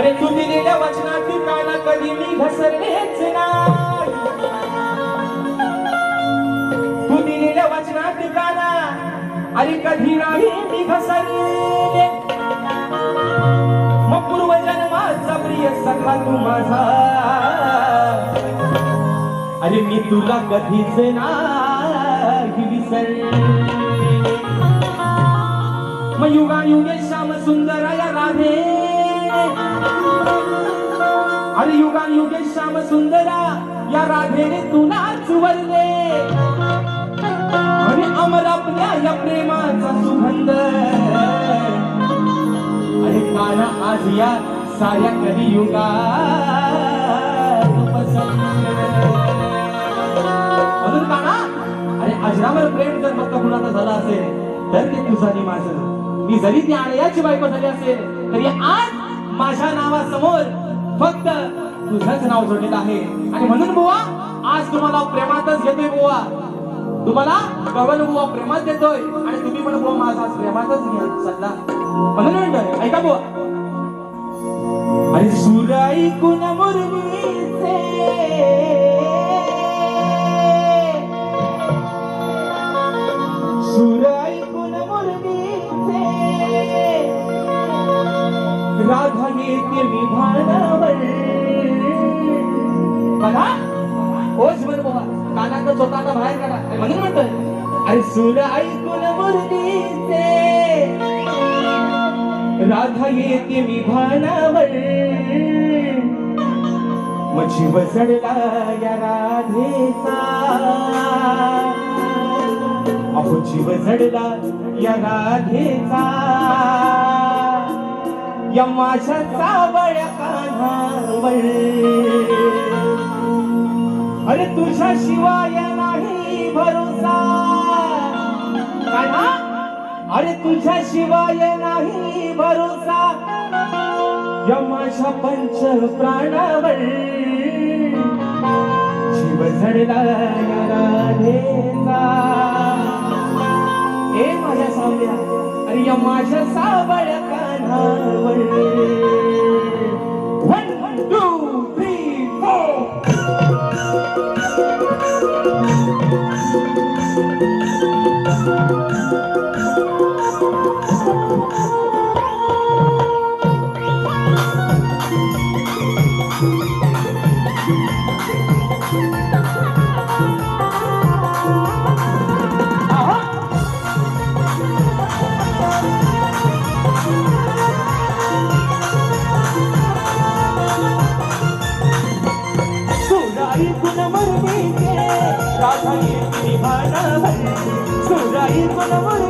अरे तू दिलेल्या वचनाची काना कधी मी घसरलेच नाही. तू दिलेल्या वचनाची काना अरे कधी नाही मी घसरले. मग पूर्वजन्माचा प्रिय सखा तू माझा. अरे मी तुला कधीच नाही विसरले. मग युगायुगे श्याम सुंदर या राधे. अरे युगान युगे श्याम सुंदरा या राधेने तुलाच वरले आणि अमर आपल्या या प्रेमाचा सुगंध. अरे काना आज या साऱ्या कधी युगा म्हणून काना? अरे अजरावर प्रेम जर फक्त कुणाचा झाला असेल तर ते तुझा आणि माझं. मी जरी ती आळयाची बायको झाली असेल तरी आज माझ्या नावासमोर फक्त तुझंच नाव जोडलेलं आहे. आणि म्हणून बुवा आज तुम्हाला प्रेमातच घेतोय बुवा. तुम्हाला कवन बुवा प्रेमात देतोय आणि तुम्ही पण बुवा माझा प्रेमातच घ्या सल्ला म्हणून म्हणतोय ऐका बुवा. अरे सुराई कुण मुरलीचे सुराई राधा विभागावर बघा ओच म्हण बाबा. कानात स्वतःला बाहेर काढा. म्हणून म्हणतोय? अरे सुर ऐकून मुरलीचे राधा येते विभानावर भानावर बसडला या राधेचा. अहो जीव झडला या राधेचा. यमाशाचा माझ्या चावळ्या अरे तुझ्या शिवाय नाही भरोसा. कान्हा अरे तुझ्या शिवाय नाही भरोसा. यमाशा पंच प्राणावर शिव झडला ए माझ्या सावल्या अरे यमाशा माझ्या सावळ्या 啊，温柔。सुराई गुण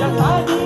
yang.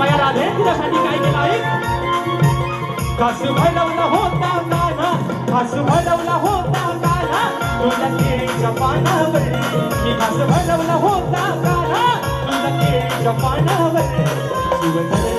तेव्हा राधे तुझ्यासाठी काय केलं आहे? घास भरवला होता काना घास भरवला होता काना तुझ्या केळीच्या पानावर. मी घास भरवला होता काना तुझ्या केळीच्या पानावर.